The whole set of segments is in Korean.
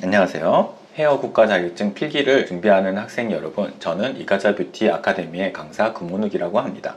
안녕하세요. 헤어 국가 자격증 필기를 준비하는 학생 여러분, 저는 이가자 뷰티 아카데미의 강사 금문욱이라고 합니다.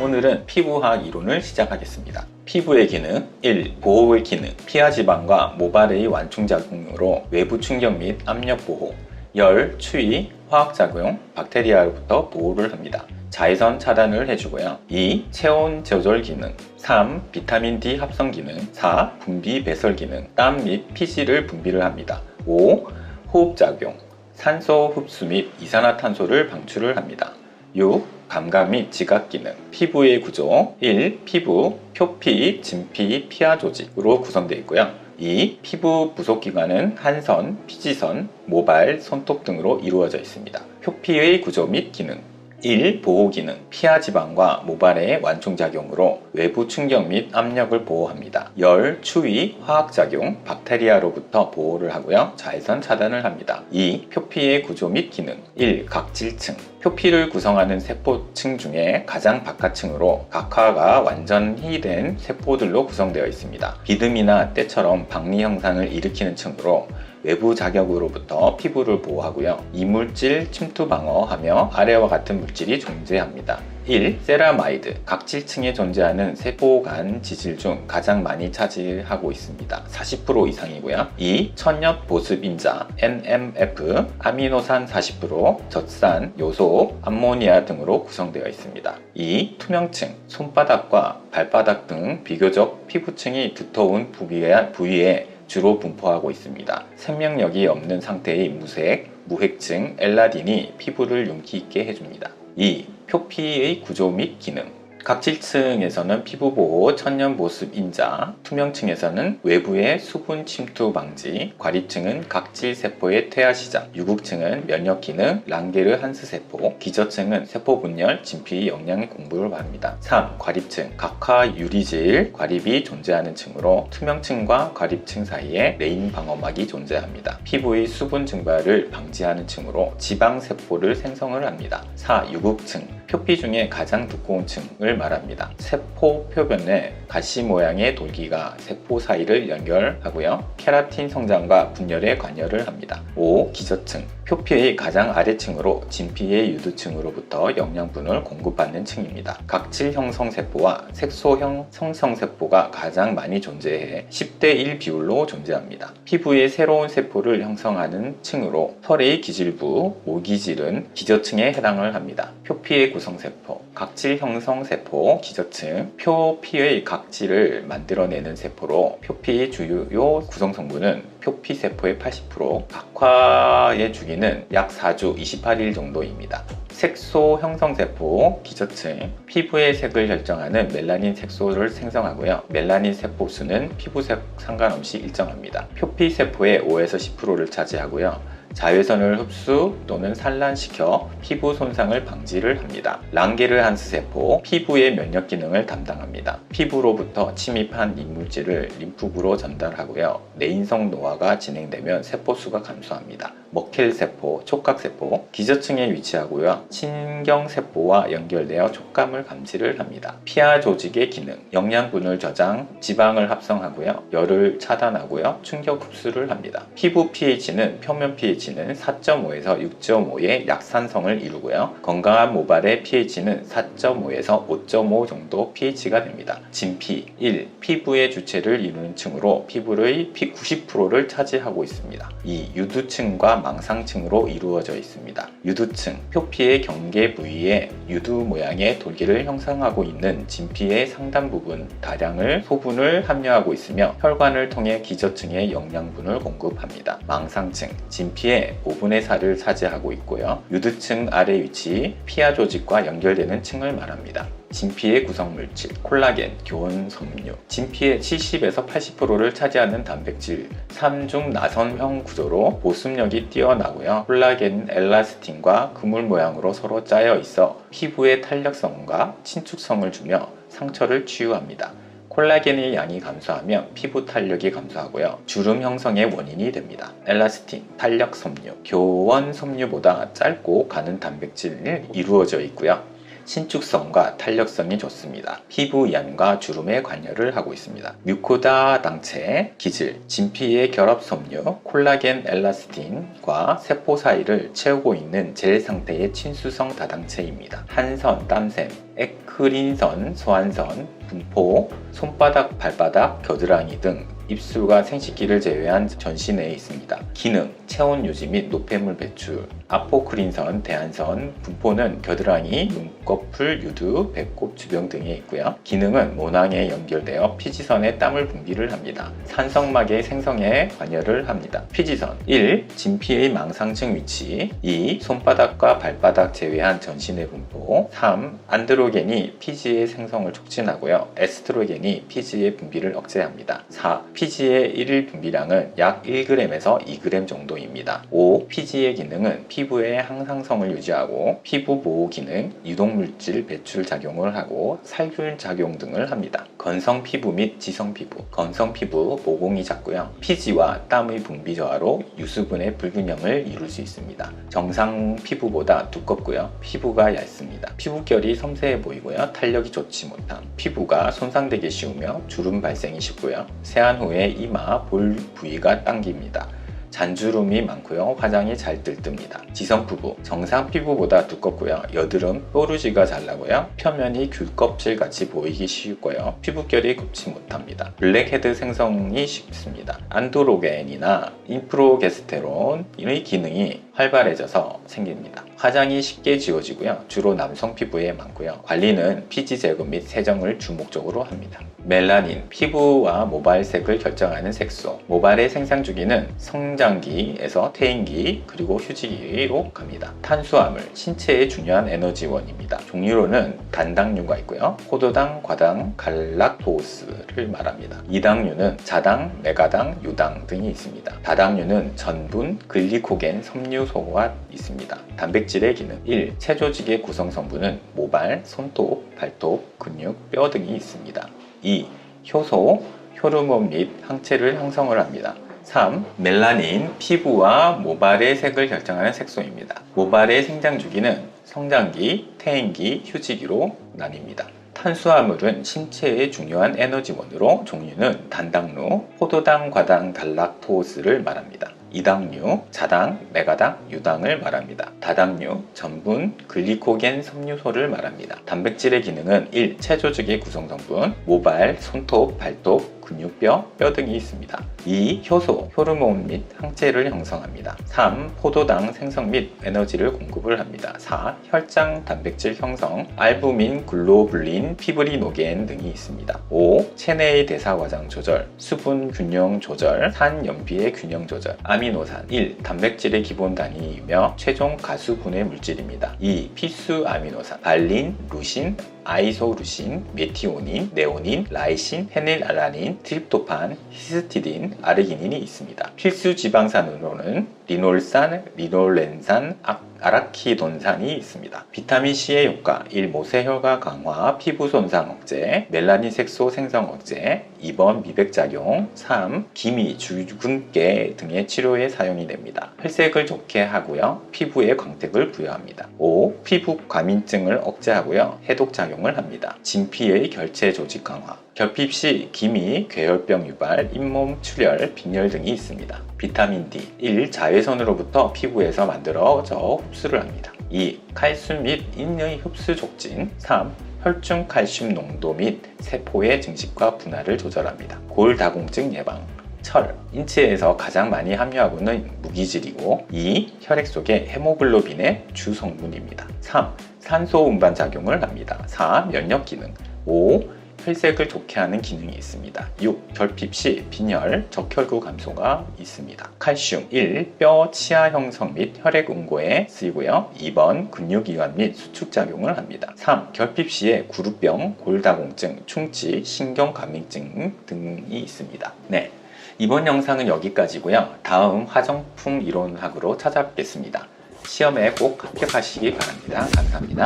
오늘은 피부학 이론을 시작하겠습니다. 피부의 기능 1. 보호의 기능 피하 지방과 모발의 완충작용으로 외부 충격 및 압력 보호 열, 추위, 화학작용, 박테리아로부터 보호를 합니다. 자외선 차단을 해주고요. 2. 체온 조절 기능 3. 비타민 D 합성 기능 4. 분비 배설 기능 땀 및 피지를 분비를 합니다. 5. 호흡작용 산소 흡수 및 이산화탄소를 방출을 합니다. 6. 감각 및 지각 기능 피부의 구조 1. 피부, 표피, 진피, 피하 조직으로 구성되어 있고요. 2. 피부 부속 기관은 한선, 피지선, 모발, 손톱 등으로 이루어져 있습니다. 표피의 구조 및 기능 1. 보호 기능 피하 지방과 모발의 완충작용으로 외부 충격 및 압력을 보호합니다. 열, 추위, 화학작용, 박테리아로부터 보호를 하고요. 자외선 차단을 합니다. 2. 표피의 구조 및 기능 1. 각질층 표피를 구성하는 세포층 중에 가장 바깥층으로 각화가 완전히 된 세포들로 구성되어 있습니다. 비듬이나 때처럼 박리 형상을 일으키는 층으로 외부 자격으로부터 피부를 보호하고요. 이물질 침투 방어하며 아래와 같은 물질이 존재합니다. 1. 세라마이드 각질층에 존재하는 세포간 지질 중 가장 많이 차지하고 있습니다. 40% 이상이고요. 2. 천엽 보습 인자 NMF 아미노산 40% 젖산 요소 암모니아 등으로 구성되어 있습니다. 2. 투명층 손바닥과 발바닥 등 비교적 피부층이 두터운 부위에, 부위에 주로 분포하고 있습니다. 생명력이 없는 상태의 무색, 무핵층, 엘라딘이 피부를 윤기 있게 해줍니다. 2. 표피의 구조 및 기능 각질층에서는 피부 보호, 천연 보습 인자, 투명층에서는 외부의 수분 침투 방지, 과립층은 각질 세포의 퇴화 시작, 유국층은 면역 기능, 랑게르 한스 세포, 기저층은 세포 분열, 진피 영양 공부를 말합니다. 3. 과립층 각화 유리질, 과립이 존재하는 층으로 투명층과 과립층 사이에 레인 방어막이 존재합니다. 피부의 수분 증발을 방지하는 층으로 지방 세포를 생성을 합니다. 4. 유국층 표피 중에 가장 두꺼운 층을 말합니다. 세포 표면에 가시 모양의 돌기가 세포 사이를 연결하고요. 케라틴 성장과 분열에 관여를 합니다. 5. 기저층 표피의 가장 아래층으로 진피의 유두층으로부터 영양분을 공급받는 층입니다. 각질 형성 세포와 색소형 성성 세포가 가장 많이 존재해 10대 1 비율로 존재합니다. 피부의 새로운 세포를 형성하는 층으로 털의 기질부, 모기질은 기저층에 해당을 합니다. 표피의 구성 세포, 각질 형성 세포, 기저층, 표피의 각질을 만들어내는 세포로 표피 주요 구성 성분은 표피 세포의 80%, 각화의 주기는 약 4주 28일 정도입니다. 색소 형성세포, 기저층, 피부의 색을 결정하는 멜라닌 색소를 생성하고요. 멜라닌 세포 수는 피부색 상관없이 일정합니다. 표피 세포의 5에서 10%를 차지하고요. 자외선을 흡수 또는 산란시켜 피부 손상을 방지를 합니다. 랑게르 한스 세포, 피부의 면역 기능을 담당합니다. 피부로부터 침입한 이물질을 림프구로 전달하고요. 내인성 노화가 진행되면 세포 수가 감소합니다. 머켈 세포, 촉각 세포, 기저층에 위치하고요. 신경 세포와 연결되어 촉감을 감지를 합니다. 피하 조직의 기능, 영양분을 저장, 지방을 합성하고요. 열을 차단하고요. 충격 흡수를 합니다. 피부 pH는 표면 pH 는 4.5에서 6.5의 약산성을 이루고요. 건강한 모발의 pH는 4.5에서 5.5 정도 pH가 됩니다. 진피 1. 피부의 주체를 이루는 층으로 피부의 90%를 차지하고 있습니다. 2. 유두층과 망상층으로 이루어져 있습니다. 유두층, 표피의 경계 부위에 유두 모양의 돌기를 형성하고 있는 진피의 상단 부분 다량을 소분을 함유하고 있으며 혈관을 통해 기저층에 영양분을 공급합니다. 망상층, 진피의 5분의 4를 차지하고 있고요. 유두층 아래 위치, 피하 조직과 연결되는 층을 말합니다. 진피의 구성물질, 콜라겐, 교원 섬유, 진피의 70에서 80%를 차지하는 단백질, 3중 나선형 구조로 보습력이 뛰어나고요. 콜라겐, 엘라스틴과 그물 모양으로 서로 짜여 있어 피부의 탄력성과 친축성을 주며 상처를 치유합니다. 콜라겐의 양이 감소하면 피부 탄력이 감소하고요. 주름 형성의 원인이 됩니다. 엘라스틴, 탄력 섬유, 교원 섬유보다 짧고 가는 단백질이 이루어져 있고요. 신축성과 탄력성이 좋습니다. 피부 이완과 주름에 관여를 하고 있습니다. 뮤코다 당체, 기질, 진피의 결합 섬유, 콜라겐 엘라스틴과 세포 사이를 채우고 있는 젤 상태의 친수성 다당체입니다. 한선, 땀샘, 에크린선, 소환선, 분포, 손바닥, 발바닥, 겨드랑이 등 입술과 생식기를 제외한 전신에 있습니다. 기능, 체온 유지 및 노폐물 배출, 아포크린선, 대한선, 분포는 겨드랑이, 눈꺼풀, 유두, 배꼽 주변 등에 있고요. 기능은 모낭에 연결되어 피지선에 땀을 분비를 합니다. 산성막의 생성에 관여를 합니다. 피지선 1. 진피의 망상층 위치 2. 손바닥과 발바닥 제외한 전신의 분포 3. 안드로겐이 피지의 생성을 촉진하고요. 에스트로겐이 피지의 분비를 억제합니다. 4. 피지의 일일 분비량은 약 1g에서 2g 정도입니다. 5. 피지의 기능은 피부의 항상성을 유지하고 피부 보호 기능, 유독물질 배출 작용을 하고 살균 작용 등을 합니다. 건성 피부 및 지성 피부, 건성 피부 모공이 작고요. 피지와 땀의 분비 저하로 유수분의 불균형을 이룰 수 있습니다. 정상 피부보다 두껍고요. 피부가 얇습니다. 피부결이 섬세해 보이고요. 탄력이 좋지 못함. 피부가 손상되기 쉬우며 주름 발생이 쉽고요. 세안 후에 이마, 볼 부위가 당깁니다. 잔주름이 많고요. 화장이 잘 들뜹니다. 지성 피부, 정상 피부보다 두껍고요. 여드름, 뾰루지가 잘 나고요. 표면이 귤껍질 같이 보이기 쉽고요. 피부결이 곱지 못합니다. 블랙헤드 생성이 쉽습니다. 안드로겐이나 인프로게스테론의 기능이 활발해져서 생깁니다. 화장이 쉽게 지워지고요. 주로 남성 피부에 많고요. 관리는 피지 제거 및 세정을 주목적으로 합니다. 멜라닌, 피부와 모발색을 결정하는 색소. 모발의 생산 주기는 성장기에서 퇴행기 그리고 휴지기로 갑니다. 탄수화물, 신체의 중요한 에너지원입니다. 종류로는 단당류가 있고요. 포도당, 과당, 갈락토스를 말합니다. 이당류는 자당, 메가당, 유당 등이 있습니다. 다당류는 전분, 글리코겐, 섬유 소가 있습니다. 단백질의 기능 1. 체조직의 구성 성분은 모발, 손톱, 발톱, 근육, 뼈 등이 있습니다. 2. 효소, 효르몬 및 항체를 형성을 합니다. 3. 멜라닌, 피부와 모발의 색을 결정하는 색소입니다. 모발의 생장 주기는 성장기, 퇴행기, 휴지기로 나뉩니다. 탄수화물은 신체의 중요한 에너지원으로 종류는 단당류, 포도당, 과당, 갈락토스를 말합니다. 이당류, 자당, 메가당, 유당을 말합니다. 다당류, 전분, 글리코겐, 섬유소를 말합니다. 단백질의 기능은 1. 체조직의 구성성분, 모발, 손톱, 발톱, 근육뼈, 뼈 등이 있습니다. 2. 효소, 호르몬 및 항체를 형성합니다. 3. 포도당 생성 및 에너지를 공급을 합니다. 4. 혈장 단백질 형성, 알부민, 글로불린, 피브리노겐 등이 있습니다. 5. 체내의 대사 과장 조절, 수분 균형 조절, 산 연비의 균형 조절, 아미노산 1. 단백질의 기본 단위이며 최종 가수분해 물질입니다. 2. 필수 아미노산, 발린, 루신, 아이소루신, 메티오닌, 네오닌, 라이신, 페닐알라닌, 트립토판, 히스티딘, 아르기닌이 있습니다. 필수 지방산으로는 리놀산, 리놀렌산, 아, 아라키돈산이 있습니다. 비타민C의 효과 1. 모세혈관 강화, 피부 손상 억제, 멜라닌 색소 생성 억제 2번 미백작용 3. 기미, 주근깨 등의 치료에 사용이 됩니다. 혈색을 좋게 하고요. 피부에 광택을 부여합니다. 5. 피부 과민증을 억제하고요. 해독작용을 합니다. 진피의 결체 조직 강화 결핍 시 기미, 괴혈병 유발, 잇몸 출혈, 빈혈 등이 있습니다. 비타민 D 1. 자외선으로부터 피부에서 만들어져 흡수를 합니다. 2. 칼슘 및 인의 흡수 촉진 3. 혈중 칼슘 농도 및 세포의 증식과 분할을 조절합니다. 골다공증 예방 철, 인체에서 가장 많이 함유하고는 무기질이고 2. 혈액 속의 헤모글로빈의 주 성분입니다. 3. 산소 운반 작용을 합니다. 4. 면역 기능 5. 혈색을 좋게 하는 기능이 있습니다. 6. 결핍 시 빈혈, 적혈구 감소가 있습니다. 칼슘 1. 뼈 치아 형성 및 혈액 응고에 쓰이고요. 2번 근육 이완 및 수축 작용을 합니다. 3. 결핍 시에 구루병, 골다공증, 충치, 신경감염증 등이 있습니다. 네. 이번 영상은 여기까지고요. 다음 화정품 이론학으로 찾아뵙겠습니다. 시험에 꼭 합격하시기 바랍니다. 감사합니다.